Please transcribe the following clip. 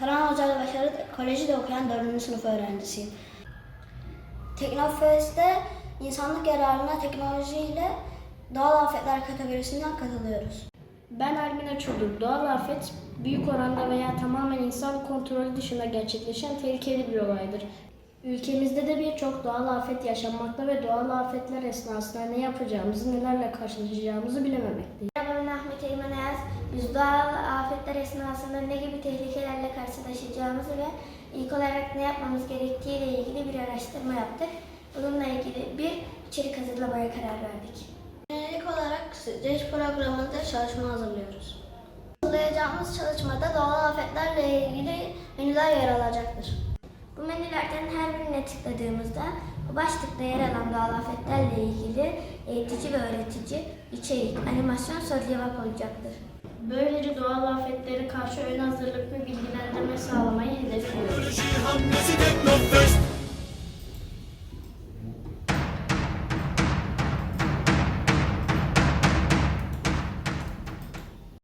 Karan Hoca ile Başarı Koleji'de okuyan 4. sınıf öğrencisiyim. Teknofest'te insanlık yararına teknolojiyle doğal afetler kategorisinden katılıyoruz. Ben Almina Çodur. Doğal afet büyük oranda veya tamamen insan kontrolü dışında gerçekleşen tehlikeli bir olaydır. Ülkemizde de birçok doğal afet yaşanmakta ve doğal afetler esnasında ne yapacağımızı, nelerle karşılaşacağımızı bilememekteyiz. Merhaba ben Ahmet Eymen. Biz doğal afetler esnasında ne gibi tehlikelerle karşılaşacağımızı ve ilk olarak ne yapmamız gerektiği ile ilgili bir araştırma yaptık. Bununla ilgili bir içerik hazırlamaya karar verdik. İlk olarak STREÇ programında çalışma hazırlıyoruz. Hazırlayacağımız çalışmada doğal afetlerle ilgili menüler yer alacaktır. Bu menülerden her birine tıkladığımızda bu başlıkta yer alan doğal afetlerle ilgili eğitici ve öğretici içerik, animasyon, soru cevap olacaktır. Böylece doğal afetlere karşı ön hazırlık ve bilgilendirme sağlamayı hedefliyoruz.